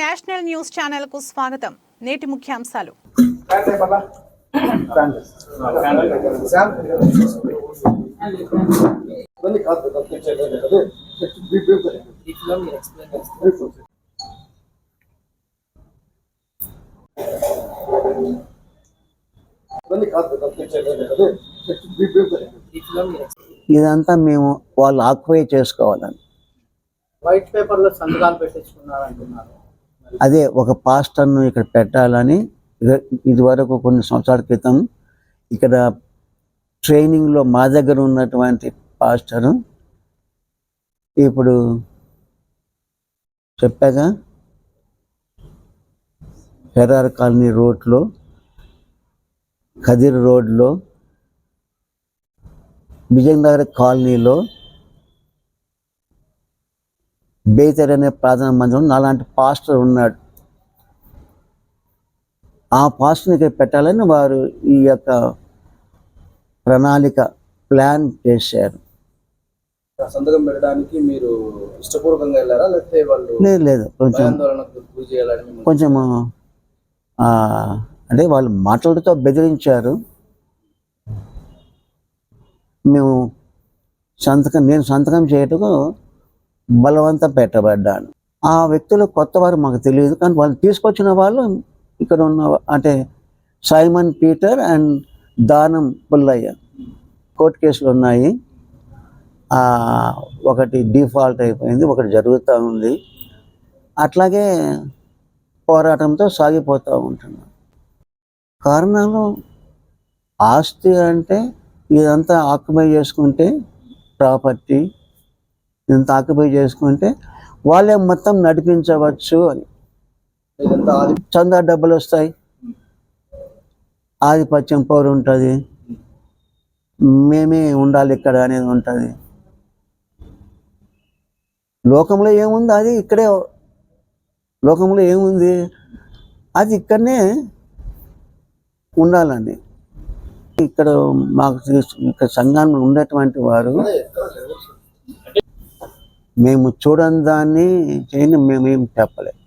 National news ఛానల్కు స్వాగతం. నేటి ముఖ్యాంశాలు. ఇదంతా మేము వాళ్ళు ఆక్యుపై చేసుకోవాలని. వైట్ పేపర్లో సంతకాలు పెట్టించుకున్నారు అంటున్నారు అదే ఒక పాస్టర్ను ఇక్కడ పెట్టాలని ఇది- ఇదివరకు కొన్ని సంవత్సరాల క్రితం ఇక్కడ ట్రైనింగ్లో మా దగ్గర ఉన్నటువంటి పాస్టరు ఇప్పుడు చెప్పాగా ఫెరార్ కాలనీ రోడ్లో ఖదిర్ రోడ్లో విజయనగర్ కాలనీలో బేతర్ అనే ప్రార్థన మందిరం నాలాంటి పాస్టర్ ఉన్నాడు. ఆ పాస్టర్ని పెట్టాలని వారు ఈ యొక్క ప్రణాళిక ప్లాన్ చేశారు. సంతకం పెట్టడానికి మీరు ఇష్టపూర్వకంగా వెళ్ళారా? లేకపోతే వాళ్ళు లేదు లేదు. కొంచెం భయాందోళనకు గురి చేయాలని మిమ్మల్ని కొంచెం ఆ, అంటే వాళ్ళు మాటలతో బెదిరించారు. మేము సంతకం నేను సంతకం చేయటకు బలవంతం పెట్టబడ్డాను ఆ వ్యక్తులు కొత్త వారు మాకు తెలియదు కానీ వాళ్ళు తీసుకొచ్చిన వాళ్ళు ఇక్కడ ఉన్న అంటే సైమన్ పీటర్ అండ్ దానం పుల్లయ్య. కోర్టు కేసులు ఉన్నాయి. ఒకటి డిఫాల్ట్ అయిపోయింది ఒకటి జరుగుతూ ఉంది. అట్లాగే పోరాటంతో సాగిపోతూ ఉంటున్నాం. కారణాలు ఆస్తి అంటే ఇదంతా ఆక్యుపై చేసుకుంటే ప్రాపర్టీ ఇంత ఆక్యుపై చేసుకుంటే వాళ్ళే మొత్తం నడిపించవచ్చు అని. చందా డబ్బులు వస్తాయి. ఆధిపత్యం పౌరు ఉంటుంది. మేమే ఉండాలి ఇక్కడ అనేది ఉంటుంది. లోకంలో ఏముంది? అది ఇక్కడే. లోకంలో ఏముంది? అది ఇక్కడనే ఉండాలండి. ఇక్కడ మాకు ఇక్కడ సంఘాన్ని ఉండేటువంటి వారు మేము చూడని దాన్ని చేయని మేమేం చెప్పలేము